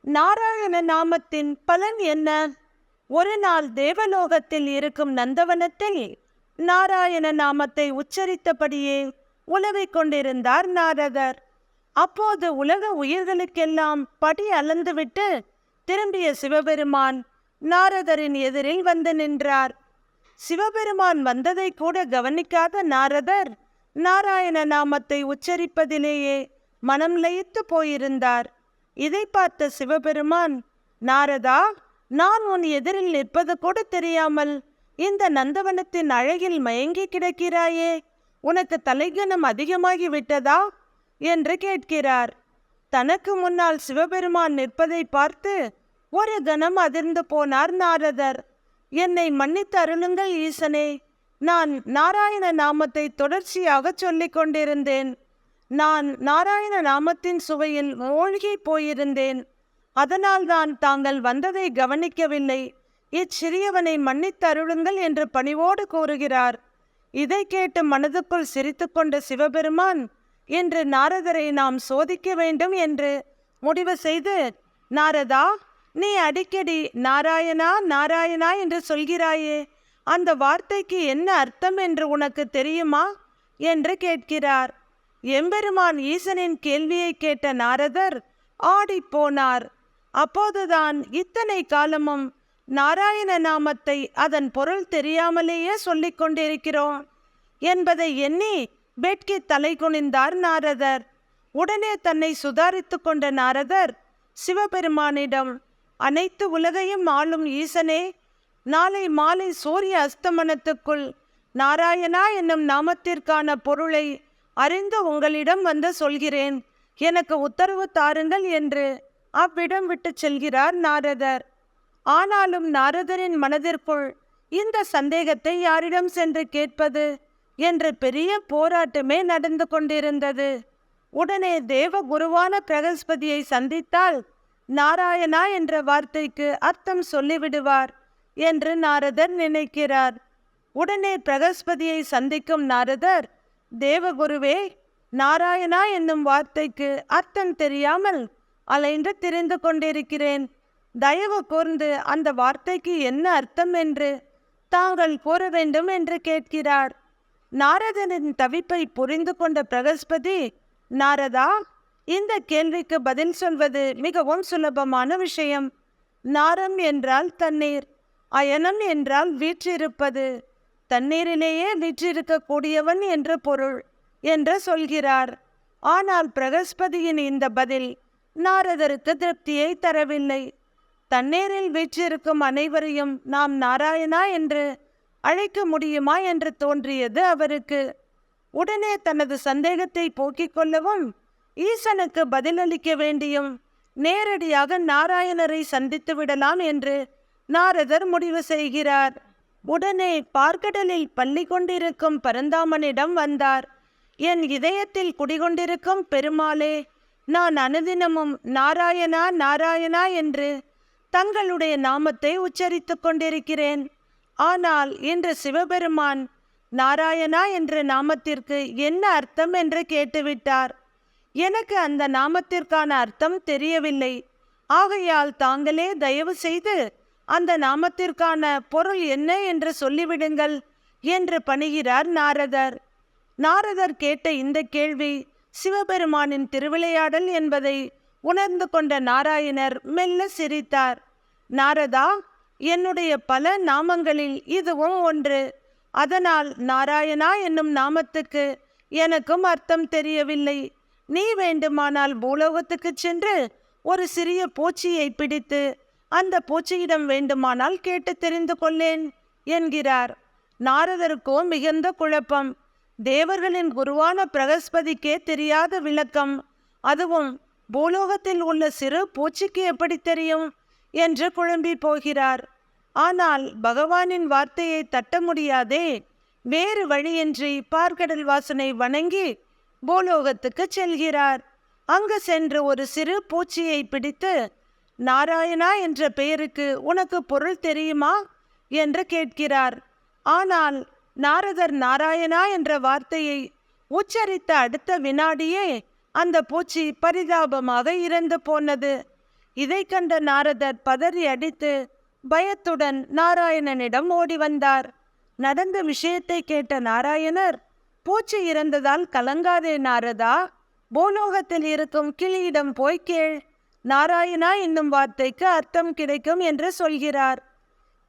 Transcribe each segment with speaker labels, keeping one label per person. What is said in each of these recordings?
Speaker 1: நாராயண நாமத்தின் பலன் என்ன? ஒரு நாள் தேவலோகத்தில் இருக்கும் நந்தவனத்தில் நாராயண நாமத்தை உச்சரித்தபடியே உலவிக் கொண்டிருந்தார் நாரதர். அப்போது உலக உயிர்களுக்கெல்லாம் படி அளந்துவிட்டு திரும்பிய சிவபெருமான் நாரதரின் எதிரில் வந்து நின்றார். சிவபெருமான் வந்ததை கூட கவனிக்காத நாரதர் நாராயண நாமத்தை உச்சரிப்பதிலேயே மனம் லயித்து போயிருந்தார். இதை பார்த்த சிவபெருமான் நாரதா நான் உன் எதிரில் நிற்பது கூட தெரியாமல் இந்த நந்தவனத்தின் அழகில் மயங்கி கிடக்கிறாயே உனக்கு தலைகணம் அதிகமாகி விட்டதா என்று கேட்கிறார். தனக்கு முன்னால் சிவபெருமான் நிற்பதை பார்த்து ஒரு கணம் அதிர்ந்து போனார் நாரதர். என்னை மன்னித்து அருளுங்கள் ஈசனே. நான் நாராயண நாமத்தை தொடர்ச்சியாக சொல்லிக் கொண்டிருந்தேன். நான் நாராயண நாமத்தின் சுவையில் மூழ்கி போயிருந்தேன். அதனால்தான் தாங்கள் வந்ததை கவனிக்கவில்லை. இச்சிறியவனை மன்னித்தருளுங்கள் என்று பணிவோடு கூறுகிறார். இதை கேட்டு மனதுக்குள் சிரித்துக்கொண்ட சிவபெருமான் இன்று நாரதரை நாம் சோதிக்க வேண்டும் என்று முடிவு செய்து நாரதா நீ அடிக்கடி நாராயணா நாராயணா என்று சொல்கிறாயே அந்த வார்த்தைக்கு என்ன அர்த்தம் என்று உனக்கு தெரியுமா? என்று கேட்கிறார். எம்பெருமான் ஈசனின் கேள்வியை கேட்ட நாரதர் ஆடிப்போனார் அப்போதுதான் இத்தனை காலமும் நாராயண நாமத்தை அதன் பொருள் தெரியாமலேயே சொல்லிக் கொண்டிருக்கிறோம் என்பதை எண்ணி பெட்கி தலை குனிந்தார் நாரதர். உடனே தன்னை சுதாரித்து கொண்ட நாரதர் சிவபெருமானிடம் அனைத்து உலகையும் ஆளும் ஈசனே நாளை மாலை சூரிய அஸ்தமனத்துக்குள் நாராயணா என்னும் நாமத்திற்கான பொருளை அறிந்து உங்களிடம் வந்து சொல்கிறேன். எனக்கு உத்தரவு தாருங்கள் என்று அவ்விடம் விட்டு செல்கிறார் நாரதர். ஆனாலும் நாரதரின் மனதிற்குள் இந்த சந்தேகத்தை யாரிடம் சென்று கேட்பது என்ற பெரிய போராட்டமே நடந்து கொண்டிருந்தது. உடனே தேவ குருவான பிரகஸ்பதியை சந்தித்தால் நாராயணா என்ற வார்த்தைக்கு அர்த்தம் சொல்லிவிடுவார் என்று நாரதர் நினைக்கிறார். உடனே பிரகஸ்பதியை சந்திக்கும் நாரதர் தேவகுருவே நாராயணா என்னும் வார்த்தைக்கு அர்த்தம் தெரியாமல் அலைந்து திரிந்து கொண்டிருக்கிறேன். தயவு கூர்ந்து அந்த வார்த்தைக்கு என்ன அர்த்தம் என்று தாங்கள் கூற வேண்டும் என்று கேட்கிறார். நாரதனின் தவிப்பை புரிந்து கொண்ட பிரகஸ்பதி நாரதா இந்த கேள்விக்கு பதில் சொல்வது மிகவும் சுலபமான விஷயம். நாரம் என்றால் தண்ணீர் அயனம் என்றால் வீற்றிருப்பது. தண்ணீரிலேயே நிற்றிருக்கக்கூடியவன் என்று பொருள் என்று சொல்கிறார். ஆனால் பிரகஸ்பதியின் இந்த பதில் நாரதருக்கு திருப்தியை தரவில்லை. தண்ணீரில் வீற்றிருக்கும் அனைவரையும் நாம் நாராயணா என்று அழைக்க முடியுமா என்று தோன்றியது அவருக்கு. உடனே தனது சந்தேகத்தை போக்கிக் கொள்ளவும் ஈசனுக்கு பதிலளிக்க வேண்டியும் நேரடியாக நாராயணரை சந்தித்து விடலாம் என்று நாரதர் முடிவு செய்கிறார். உடனே பார்க்கடலில் பள்ளி கொண்டிருக்கும் பரந்தாமனிடம் வந்தார் என் இதயத்தில் குடிகொண்டிருக்கும் பெருமாளே நான் அனுதினமும் நாராயணா நாராயணா என்று தங்களுடைய நாமத்தை உச்சரித்துக் கொண்டிருக்கிறேன். ஆனால் இன்று சிவபெருமான் நாராயணா என்ற நாமத்திற்கு என்ன அர்த்தம் என்று கேட்டுவிட்டார். எனக்கு அந்த நாமத்திற்கான அர்த்தம் தெரியவில்லை. ஆகையால் தாங்களே தயவு செய்து அந்த நாமத்திற்கான பொருள் என்ன என்று சொல்லிவிடுங்கள் என்று பணிகிறார் நாரதர். நாரதர் கேட்ட இந்த கேள்வி சிவபெருமானின் திருவிளையாடல் என்பதை உணர்ந்து கொண்ட நாராயணர் மெல்ல சிரித்தார். நாரதா என்னுடைய பல நாமங்களில் இதுவும் ஒன்று. அதனால் நாராயணா என்னும் நாமத்துக்கு எனக்கும் அர்த்தம் தெரியவில்லை. நீ வேண்டுமானால் பூலோகத்துக்கு சென்று ஒரு சிறிய பூச்சியை பிடித்து அந்த பூச்சியிடம் வேண்டுமானால் கேட்டு தெரிந்து கொள்ளேன் என்கிறார். நாரதருக்கோ மிகுந்த குழப்பம். தேவர்களின் குருவான பிரகஸ்பதிக்கே தெரியாத விளக்கம். அதுவும் பூலோகத்தில் உள்ள சிறு பூச்சிக்கு எப்படி தெரியும்? என்று குழம்பி போகிறார். ஆனால் பகவானின் வார்த்தையை தட்ட முடியாதே வேறு வழியின்றி பார்க்கடல் வாசனை வணங்கி பூலோகத்துக்கு செல்கிறார். அங்கு சென்று ஒரு சிறு பூச்சியை பிடித்து நாராயணா என்ற பெயருக்கு உனக்கு பொருள் தெரியுமா? என்று கேட்கிறார். ஆனால் நாரதர் நாராயணா என்ற வார்த்தையை உச்சரித்த அடுத்த வினாடியே அந்த பூச்சி பரிதாபமாக இறந்து போனது. இதை கண்ட நாரதர் பதறி அடித்து பயத்துடன் நாராயணனிடம் ஓடி வந்தார். நடந்த விஷயத்தை கேட்ட நாராயணர் பூச்சி இறந்ததால் கலங்காதே நாரதா? பூலோகத்தில் இருக்கும் கிளியிடம் போய் கேள். நாராயணா என்னும் வார்த்தைக்கு அர்த்தம் கிடைக்கும் என்று சொல்கிறார்.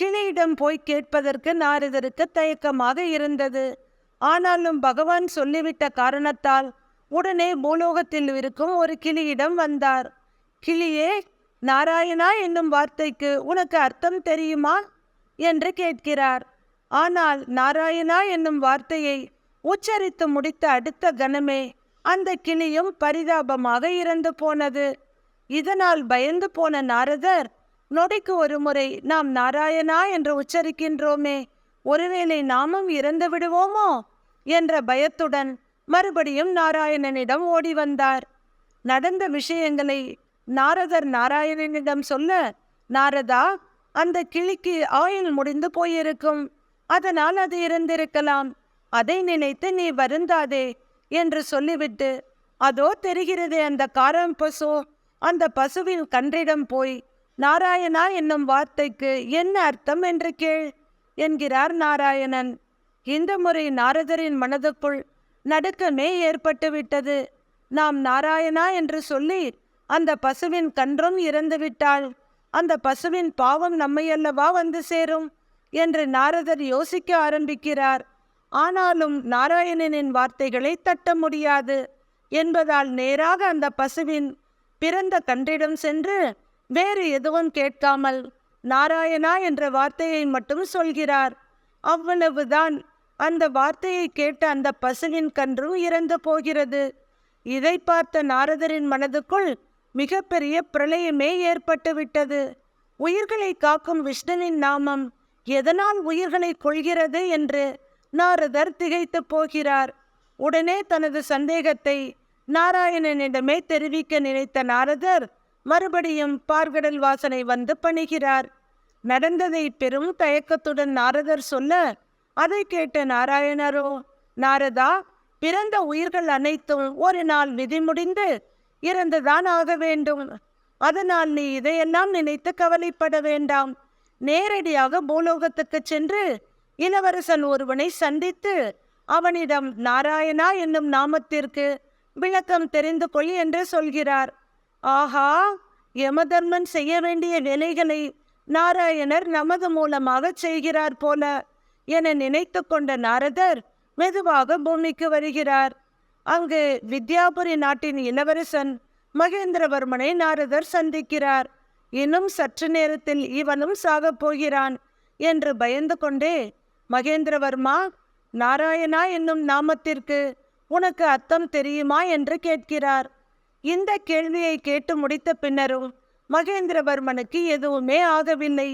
Speaker 1: கிளியிடம் போய் கேட்பதற்கு நாரதருக்கு தயக்கமாக இருந்தது. ஆனாலும் பகவான் சொல்லிவிட்ட காரணத்தால் உடனே பூலோகத்தில் இருக்கும் ஒரு கிளியிடம் வந்தார். கிளியே நாராயணா என்னும் வார்த்தைக்கு உனக்கு அர்த்தம் தெரியுமா? என்று கேட்கிறார். ஆனால் நாராயணா என்னும் வார்த்தையை உச்சரித்து முடித்த அடுத்த கணமே அந்த கிளியும் பரிதாபமாக இறந்து போனது. இதனால் பயந்து போன நாரதர் நொடிக்கு ஒரு முறை நாம் நாராயணா என்று உச்சரிக்கின்றோமே ஒருவேளை நாமும் இறந்து விடுவோமோ? என்ற பயத்துடன் மறுபடியும் நாராயணனிடம் ஓடி வந்தார். நடந்த விஷயங்களை நாரதர் நாராயணனிடம் சொல்ல நாரதா அந்த கிளிக்கு ஆயுள் முடிந்து போயிருக்கும். அதனால் அது இருந்திருக்கலாம் அதை நினைத்து நீ வருந்தாதே என்று சொல்லிவிட்டு அதோ தெரிகிறதே அந்த காரம் பசோ அந்த பசுவின் கன்றிடம் போய் நாராயணா என்னும் வார்த்தைக்கு என்ன அர்த்தம் என்று கேள் என்கிறார் நாராயணன். இந்த முறை நாரதரின் மனதுக்குள் நடுக்கமே ஏற்பட்டுவிட்டது. நாம் நாராயணா என்று சொல்லி அந்த பசுவின் கன்றும் இறந்துவிட்டால் அந்த பசுவின் பாவம் நம்மையல்லவா வந்து சேரும் என்று நாரதர் யோசிக்க ஆரம்பிக்கிறார். ஆனாலும் நாராயணனின் வார்த்தைகளை தட்ட முடியாது என்பதால் நேராக அந்த பசுவின் பிறந்த கன்றிடம் சென்று வேறு எதுவும் கேட்காமல் நாராயணா என்ற வார்த்தையை மட்டும் சொல்கிறார். அவ்வளவுதான். அந்த வார்த்தையை கேட்ட அந்த பசுவின் கன்றும் இறந்து போகிறது. இதை பார்த்த நாரதரின் மனதுக்குள் மிகப்பெரிய பிரளயமே ஏற்பட்டுவிட்டது. உயிர்களை காக்கும் விஷ்ணுவின் நாமம் எதனால் உயிர்களை கொள்கிறது என்று நாரதர் திகைத்து போகிறார். உடனே தனது சந்தேகத்தை நாராயணனிடமே தெரிவிக்க நினைத்த நாரதர் மறுபடியும் பார்கடல் வாசனை வந்து பணிகிறார். நடந்ததை பெரும் தயக்கத்துடன் நாரதர் சொல்ல அதை கேட்ட நாராயணரோ நாரதா பிறந்த உயிர்கள் அனைத்தும் ஒரு நாள் விதி முடிந்து இறந்துதான் ஆக வேண்டும். அதனால் நீ இதையெல்லாம் நினைத்து கவலைப்பட வேண்டாம். நேரடியாக பூலோகத்துக்கு சென்று இளவரசன் ஒருவனை சந்தித்து அவனிடம் நாராயணா என்னும் நாமத்திற்கு விளக்கம் தெரிந்து கொள் என்று சொல்கிறார். ஆஹா யமதர்மன் செய்ய வேண்டிய வேலைகளை நாராயணர் நமது மூலமாக செய்கிறார் போல. என நினைத்து கொண்ட நாரதர் மெதுவாக பூமிக்கு வருகிறார். அங்கு வித்யாபுரி நாட்டின் இளவரசன் மகேந்திரவர்மனை நாரதர் சந்திக்கிறார். இன்னும் சற்று நேரத்தில் இவனும் சாகப் போகிறான் என்று பயந்து கொண்டே மகேந்திரவர்மா நாராயணா என்னும் நாமத்திற்கு உனக்கு அர்த்தம் தெரியுமா என்று கேட்கிறார். இந்த கேள்வியை கேட்டு முடித்த பின்னரும் மகேந்திரவர்மனுக்கு எதுவுமே ஆகவில்லை.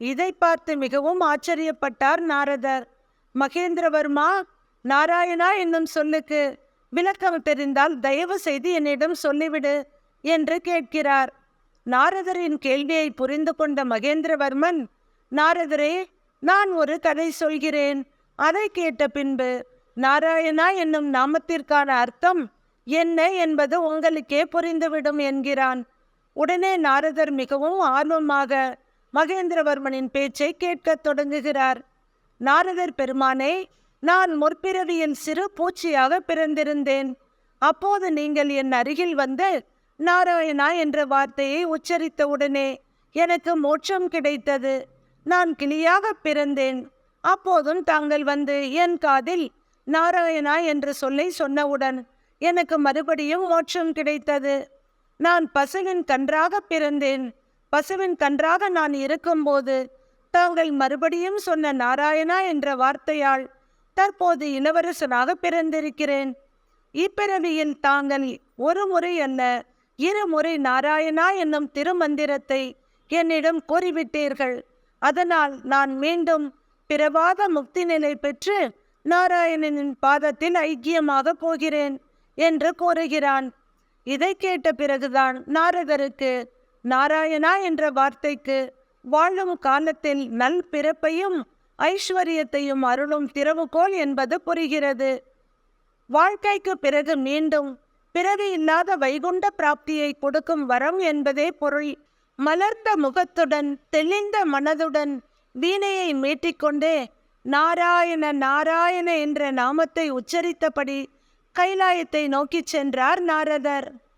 Speaker 1: இதை பார்த்து மிகவும் ஆச்சரியப்பட்டார் நாரதர். மகேந்திரவர்மா நாராயணா என்னும் சொல்லுக்கு விளக்கம் தெரிந்தால் தயவு செய்து என்னிடம் சொல்லிவிடு என்று கேட்கிறார். நாரதரின் கேள்வியை புரிந்து கொண்ட மகேந்திரவர்மன் நாரதரே நான் ஒரு கதை சொல்கிறேன். அதை கேட்ட பின்பு நாராயணா என்னும் நாமத்திற்கான அர்த்தம் என்ன என்பது உங்களுக்கே புரிந்துவிடும் என்கிறான். உடனே நாரதர் மிகவும் ஆர்வமாக மகேந்திரவர்மனின் பேச்சை கேட்கத் தொடங்குகிறார். நாரதர் பெருமானே நான் முற்பிறவியில் சிறு பூச்சியாக பிறந்திருந்தேன். அப்போது நீங்கள் என் அருகில் வந்து நாராயணா என்ற வார்த்தையை உச்சரித்த உடனே எனக்கு மோட்சம் கிடைத்தது. நான் கிளியாக பிறந்தேன். அப்போதும் தாங்கள் வந்து என் காதில் நாராயணா என்று சொல்லை சொன்னவுடன் எனக்கு மறுபடியும் மோட்சம் கிடைத்தது. நான் பசுவின் கன்றாக பிறந்தேன். பசுவின் கன்றாக நான் இருக்கும்போது தாங்கள் மறுபடியும் சொன்ன நாராயணா என்ற வார்த்தையால் தற்போது இளவரசனாக பிறந்திருக்கிறேன். இப்பிறவியில் தாங்கள் ஒரு முறை அல்ல இருமுறை நாராயணா என்னும் திருமந்திரத்தை என்னிடம் கூறிவிட்டீர்கள். அதனால் நான் மீண்டும் பிறவாத முக்தி நிலை பெற்று நாராயணனின் பாதத்தில் ஐக்கியமாக போகிறேன் என்று கூறுகிறான். இதை கேட்ட பிறகுதான் நாரதருக்கு நாராயணா என்ற வார்த்தைக்கு வாழும் காலத்தில் நல் பிறப்பையும் ஐஸ்வர்யத்தையும் அருளும் திறவுகோல் என்பது புரிகிறது. வாழ்க்கைக்கு பிறகு மீண்டும் பிறவி இல்லாத வைகுண்ட பிராப்தியை கொடுக்கும் வரம் என்பதே பொருள். மலர்ந்த முகத்துடன் தெளிந்த மனதுடன் வீணையை மீட்டிக்கொண்டே நாராயண நாராயண என்ற நாமத்தை உச்சரித்தபடி கைலாயத்தை நோக்கிச் சென்றார் நாரதர்.